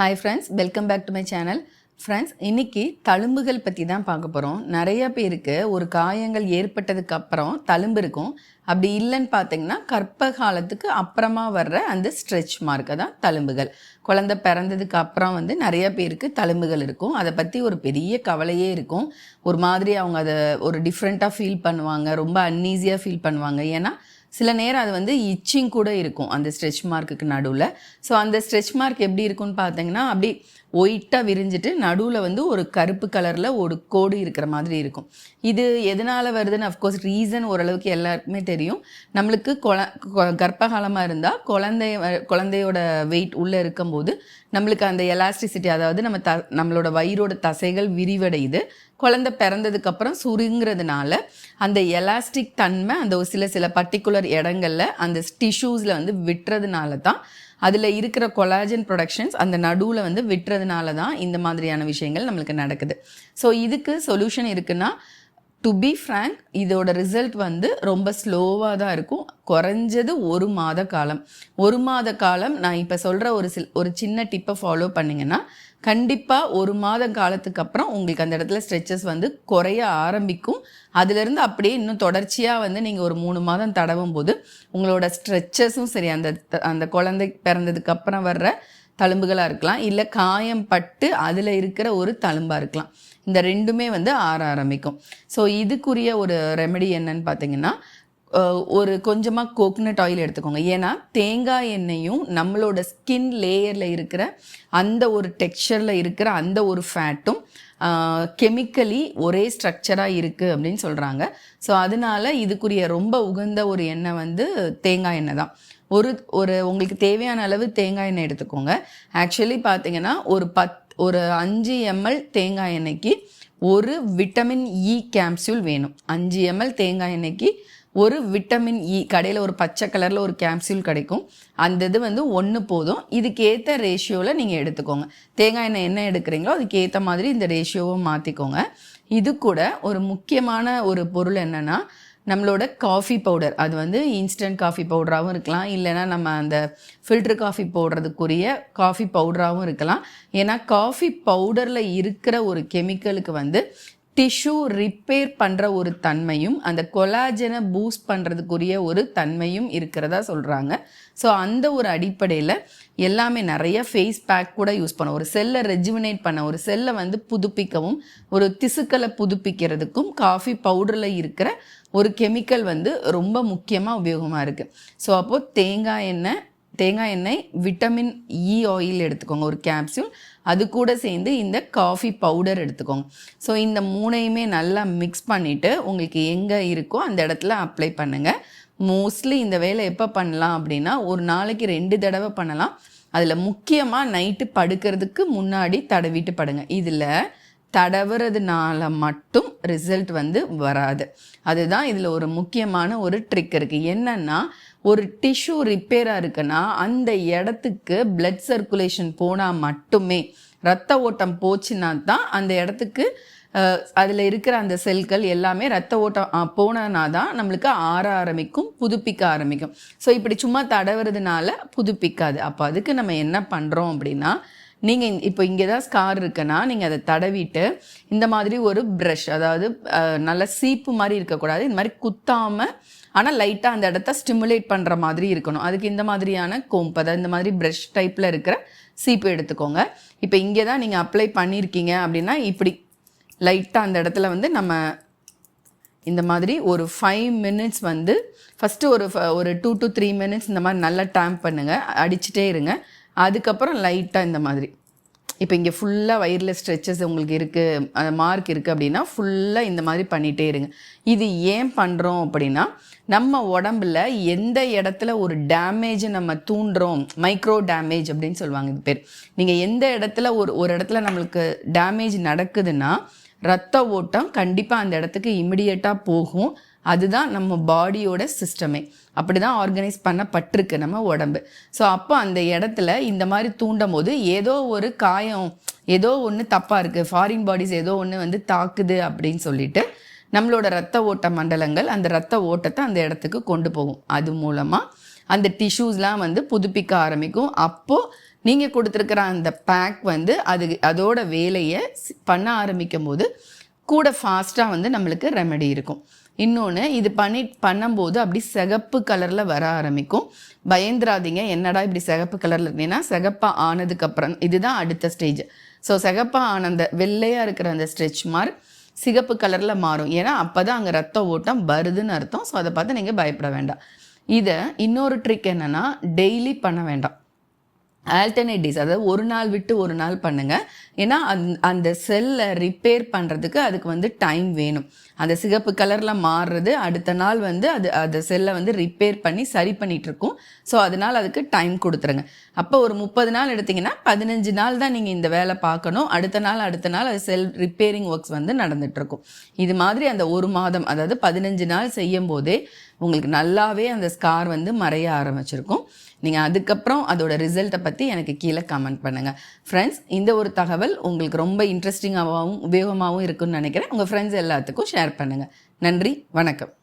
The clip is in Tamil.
Hi friends welcome back to my channel friends இன்னைக்கு தழும்புகள் பற்றி தான் பார்க்க போகிறோம் நிறைய பேருக்கு ஒரு காயங்கள் ஏற்பட்டதுக்கு அப்புறம் தழும்பு இருக்கும். அப்படி இல்லைன்னு பார்த்தீங்கன்னா கற்ப காலத்துக்கு அப்புறமா வர்ற அந்த ஸ்ட்ரெச் மார்க்கை தான் தழும்புகள். குழந்தை பிறந்ததுக்கு அப்புறம் வந்து நிறைய பேருக்கு தழும்புகள் இருக்கும். அதை பற்றி ஒரு பெரிய கவலையே இருக்கும். ஒரு மாதிரி அவங்க அதை ஒரு டிஃப்ரெண்ட்டாக ஃபீல் பண்ணுவாங்க. ரொம்ப அன்ஈஸியாக ஃபீல் பண்ணுவாங்க. ஏன்னா சில நேரம் அது வந்து இச்சிங் கூட இருக்கும் அந்த ஸ்ட்ரெச் மார்க்குக்கு நடுவில். ஸோ அந்த ஸ்ட்ரெச் மார்க் எப்படி இருக்கும்னு பார்த்தீங்கன்னா அப்படி ஒயிட்டாக விரிஞ்சிட்டு நடுவில் வந்து ஒரு கருப்பு கலரில் ஒரு கோடு இருக்கிற மாதிரி இருக்கும். இது எதனால் வருதுன்னு அஃப்கோர்ஸ் ரீசன் ஓரளவுக்கு எல்லாருக்குமே தெரியும். நம்மளுக்கு கொல கொ- கர்ப்பகாலமாக இருந்தால் குழந்தைய வ- குழந்தையோட வெயிட் உள்ளே இருக்கும்போது நம்மளுக்கு அந்த எலாஸ்டிசிட்டி அதாவது நம்ம த நம்மளோட வயிறோட தசைகள் விரிவடையுது. குழந்தை பிறந்ததுக்கப்புறம் சுருங்கிறதுனால அந்த எலாஸ்டிக் தன்மை அந்த ஒரு சில சில பர்டிகுலர் இடங்களில் அந்த டிஷ்யூஸில் வந்து விட்டுறதுனால தான் அதில் இருக்கிற கொலாஜன் ப்ரொடக்ஷன்ஸ் அந்த நடுவில் வந்து விட்டுறதுனால தான் இந்த மாதிரியான விஷயங்கள் நம்மளுக்கு நடக்குது. ஸோ இதுக்கு சொல்யூஷன் இருக்குன்னா டு பி ஃப்ரேங்க் இதோட ரிசல்ட் வந்து ரொம்ப ஸ்லோவாக தான் இருக்கும். குறைஞ்சது ஒரு மாத காலம். ஒரு மாத காலம் நான் இப்போ சொல்கிற ஒரு சில் ஒரு சின்ன டிப்பை ஃபாலோ பண்ணிங்கன்னா கண்டிப்பாக ஒரு மாத காலத்துக்கு அப்புறம் உங்களுக்கு அந்த இடத்துல ஸ்ட்ரெச்சஸ் வந்து குறைய ஆரம்பிக்கும். அதுலேருந்து அப்படியே இன்னும் தொடர்ச்சியாக வந்து நீங்கள் ஒரு மூணு மாதம் தடவும் போது உங்களோட ஸ்ட்ரெச்சஸும் சரி அந்த அந்த குழந்தை பிறந்ததுக்கு அப்புறம் வர்ற தழும்புகளாக இருக்கலாம் இல்லை காயம் பட்டு அதில் இருக்கிற ஒரு தழும்பாக இருக்கலாம். இந்த ரெண்டுமே வந்து ஆற ஆரம்பிக்கும். ஸோ இதுக்குரிய ஒரு ரெமெடி என்னன்னு பார்த்தீங்கன்னா ஒரு கொஞ்சமாக கோகனட் ஆயில் எடுத்துக்கோங்க. ஏன்னா தேங்காய் எண்ணெயும் நம்மளோட ஸ்கின் லேயரில் இருக்கிற அந்த ஒரு டெக்ஸ்சரில் இருக்கிற அந்த ஒரு ஃபேட்டும் கெமிக்கலி ஒரே ஸ்ட்ரக்சராக இருக்குது அப்படின்னு சொல்கிறாங்க ஸோ அதனால இதுக்குரிய ரொம்ப உகந்த ஒரு எண்ணெய் வந்து தேங்காய் எண்ணெய் தான். ஒரு ஒரு உங்களுக்கு தேவையான அளவு தேங்காய் எண்ணெய் எடுத்துக்கோங்க. ஆக்சுவலி பார்த்தீங்கன்னா ஒரு பத் ஒரு அஞ்சு எம்எல் தேங்காய் எண்ணெய்க்கு ஒரு விட்டமின் இ கேப்சூல் வேணும். அஞ்சு எம்எல் தேங்காய் எண்ணெய்க்கு ஒரு விட்டமின் இ e கடையில் ஒரு பச்சை கலரில் ஒரு கேப்சூல் கிடைக்கும். அந்த இது வந்து ஒன்று போதும். இதுக்கு ஏற்ற ரேஷியோவில் நீங்கள் எடுத்துக்கோங்க. தேங்காய் எண்ணெய் என்ன எடுக்கிறீங்களோ அதுக்கு ஏற்ற மாதிரி இந்த ரேஷியோவை மாற்றிக்கோங்க இது கூட ஒரு முக்கியமான ஒரு பொருள் என்னென்னா நம்மளோட காஃபி பவுடர் அது வந்து இன்ஸ்டன்ட் காஃபி பவுடராகவும் இருக்கலாம். இல்லைன்னா நம்ம அந்த ஃபில்டர் காஃபி போடுறதுக்குரிய காஃபி பவுடராகவும் இருக்கலாம். ஏன்னா காஃபி பவுடரில் இருக்கிற ஒரு கெமிக்கலுக்கு வந்து டிஷ்யூ ரிப்பேர் பண்ணுற ஒரு தன்மையும் அந்த கொலாஜனை பூஸ்ட் பண்ணுறதுக்குரிய ஒரு தன்மையும் இருக்கிறதா சொல்கிறாங்க ஸோ அந்த ஒரு அடிப்படையில் எல்லாமே நிறைய ஃபேஸ் பேக் கூட யூஸ் பண்ண ஒரு செல்லை ரெஜுவினேட் பண்ண ஒரு செல்லை வந்து புதுப்பிக்கவும் ஒரு திசுக்களை புதுப்பிக்கிறதுக்கும் காஃபி பவுடரில் இருக்கிற ஒரு கெமிக்கல் வந்து ரொம்ப முக்கியமாக உபயோகமாக இருக்குது ஸோ அப்போது தேங்காய் எண்ணெய் தேங்காய் எண்ணெய் விட்டமின் இ ஆயில் எடுத்துக்கோங்க ஒரு கேப்சூல் அது கூட சேர்ந்து இந்த காஃபி பவுடர் எடுத்துக்கோங்க. ஸோ இந்த மூணையுமே நல்லா மிக்ஸ் பண்ணிவிட்டு உங்களுக்கு எங்கே இருக்கோ அந்த இடத்துல அப்ளை பண்ணுங்கள் மோஸ்ட்லி இந்த வேலை எப்போ பண்ணலாம் அப்படின்னா ஒரு நாளைக்கு ரெண்டு தடவை பண்ணலாம். அதில் முக்கியமாக நைட்டு படுக்கிறதுக்கு முன்னாடி தடவிட்டு படுங்க. இதில் தடவுறதுனால மட்டும் ரிசல்ட் வந்து வராது. அதுதான் இதில் ஒரு முக்கியமான ஒரு ட்ரிக் இருக்குது என்னென்னா ஒரு டிஷ்யூ ரிப்பேராக இருக்குன்னா அந்த இடத்துக்கு பிளட் சர்க்குலேஷன் போனால் மட்டுமே ரத்த ஓட்டம் போச்சுன்னா தான் அந்த இடத்துக்கு அதில் இருக்கிற அந்த செல்கள் எல்லாமே ரத்த ஓட்டம் போனனா தான் நம்மளுக்கு ஆற ஆரம்பிக்கும் புதுப்பிக்க ஆரம்பிக்கும். ஸோ இப்படி சும்மா தடவுறதுனால புதுப்பிக்காது. அப்போ அதுக்கு நம்ம என்ன பண்ணுறோம் அப்படின்னா நீங்கள் இப்போ இங்கே தான் ஸ்கார் இருக்குன்னா நீங்கள் அதை தடவிட்டு இந்த மாதிரி ஒரு ப்ரஷ் அதாவது நல்ல சீப்பு மாதிரி இருக்கக்கூடாது. இந்த மாதிரி குத்தாமல் ஆனால் லைட்டாக அந்த இடத்த ஸ்டிமுலேட் பண்ணுற மாதிரி இருக்கணும். அதுக்கு இந்த மாதிரியான கோம்ப் அதாவது இந்த மாதிரி ப்ரஷ் டைப்பில் இருக்கிற சீப்பு எடுத்துக்கோங்க. இப்போ இங்கே தான் நீங்கள் அப்ளை பண்ணியிருக்கீங்க அப்படின்னா இப்படி லைட்டாக அந்த இடத்துல வந்து நம்ம இந்த மாதிரி ஒரு ஃபைவ் மினிட்ஸ் வந்து ஃபஸ்ட்டு ஒரு ஃப- ஒரு டூ டு த்ரீ மினிட்ஸ் இந்த மாதிரி நல்லா டேம்ப் பண்ணுங்கள் அடிச்சுட்டே இருங்க. அதுக்கப்புறம் லைட்டாக இந்த மாதிரி. இப்போ இங்கே ஃபுல்லாக வயர்லெஸ் ஸ்ட்ரெச்சஸ் உங்களுக்கு இருக்குது மார்க் இருக்குது அப்படின்னா ஃபுல்லாக இந்த மாதிரி பண்ணிகிட்டே இருங்க. இது ஏன் பண்ணுறோம் அப்படின்னா நம்ம உடம்புல எந்த இடத்துல ஒரு டேமேஜை நம்ம தூண்டுறோம் மைக்ரோ டேமேஜ் அப்படின்னு சொல்லுவாங்க இது பேர். நீங்கள் எந்த இடத்துல ஒரு ஒரு இடத்துல நம்மளுக்கு டேமேஜ் நடக்குதுன்னா ரத்த ஓட்டம் கண்டிப்பாக அந்த இடத்துக்கு இமிடியட்டாக போகும். அதுதான் நம்ம பாடியோட சிஸ்டமே அப்படி தான் ஆர்கனைஸ் பண்ணப்பட்டிருக்கு நம்ம உடம்பு. ஸோ அப்போ அந்த இடத்துல இந்த மாதிரி தூண்டும் போது ஏதோ ஒரு காயம் ஏதோ ஒன்று தப்பாக இருக்குது ஃபாரின் பாடிஸ் ஏதோ ஒன்று வந்து தாக்குது அப்படின்னு சொல்லிட்டு நம்மளோட ரத்த ஓட்ட மண்டலங்கள் அந்த ரத்த ஓட்டத்தை அந்த இடத்துக்கு கொண்டு போகும். அது மூலமாக அந்த டிஷ்யூஸ்லாம் வந்து புதுப்பிக்க ஆரம்பிக்கும். அப்போது நீங்கள் கொடுத்துருக்கிற அந்த பேக் வந்து அது அதோட வேலையை பண்ண ஆரம்பிக்கும் போது கூட ஃபாஸ்ட்டாக வந்து நம்மளுக்கு ரெமெடி இருக்கும். இன்னொன்று இது பண்ணி பண்ணும்போது அப்படி சிகப்பு கலரில் வர ஆரம்பிக்கும். பயந்துராதீங்க என்னடா இப்படி சிகப்பு கலரில் இருந்தீங்கன்னா சிகப்பாக ஆனதுக்கப்புறம் இதுதான் அடுத்த ஸ்டேஜ் ஸோ சிகப்பாக ஆன அந்த வெள்ளையாக இருக்கிற அந்த ஸ்ட்ரெச் மார்க் சிகப்பு கலரில் மாறும். ஏன்னா அப்போ தான் அங்கே ரத்த ஓட்டம் வருதுன்னு அர்த்தம். ஸோ அதை பார்த்து நீங்கள் பயப்பட வேண்டாம். இதை இன்னொரு ட்ரிக் என்னென்னா டெய்லி பண்ண வேண்டாம். ஆல்டர்னேட் டேஸ் அதாவது ஒரு நாள் விட்டு ஒரு நாள் பண்ணுங்கள் ஏன்னா அந் அந்த செல்லை ரிப்பேர் பண்ணுறதுக்கு அதுக்கு வந்து டைம் வேணும். அந்த சிகப்பு கலரில் மாறுறது அடுத்த நாள் வந்து அது அந்த செல்லை வந்து ரிப்பேர் பண்ணி சரி பண்ணிட்டு இருக்கும். ஸோ அதனால் அதுக்கு டைம் கொடுத்துருங்க. அப்போ ஒரு முப்பது நாள் எடுத்தீங்கன்னா பதினஞ்சு நாள் தான் நீங்கள் இந்த வேலை பார்க்கணும். அடுத்த நாள் அடுத்த நாள் அது செல் ரிப்பேரிங் ஒர்க்ஸ் வந்து நடந்துகிட்ருக்கும் இது மாதிரி அந்த ஒரு மாதம் அதாவது பதினஞ்சு நாள் செய்யும் போதே உங்களுக்கு நல்லாவே அந்த ஸ்கார் வந்து மறைய ஆரம்பிச்சிருக்கும். நீங்கள் அதுக்கப்புறம் அதோட ரிசல்ட்டை பற்றி எனக்கு கீழே கமெண்ட் பண்ணுங்கள் ஃப்ரெண்ட்ஸ் இந்த ஒரு தகவல் உங்களுக்கு ரொம்ப இன்ட்ரெஸ்டிங்காகவும் உபயோகமாகவும் இருக்குன்னு நினைக்கிறேன். உங்கள் ஃப்ரெண்ட்ஸ் எல்லாத்துக்கும் ஷேர் பண்ணுங்கள் நன்றி வணக்கம்.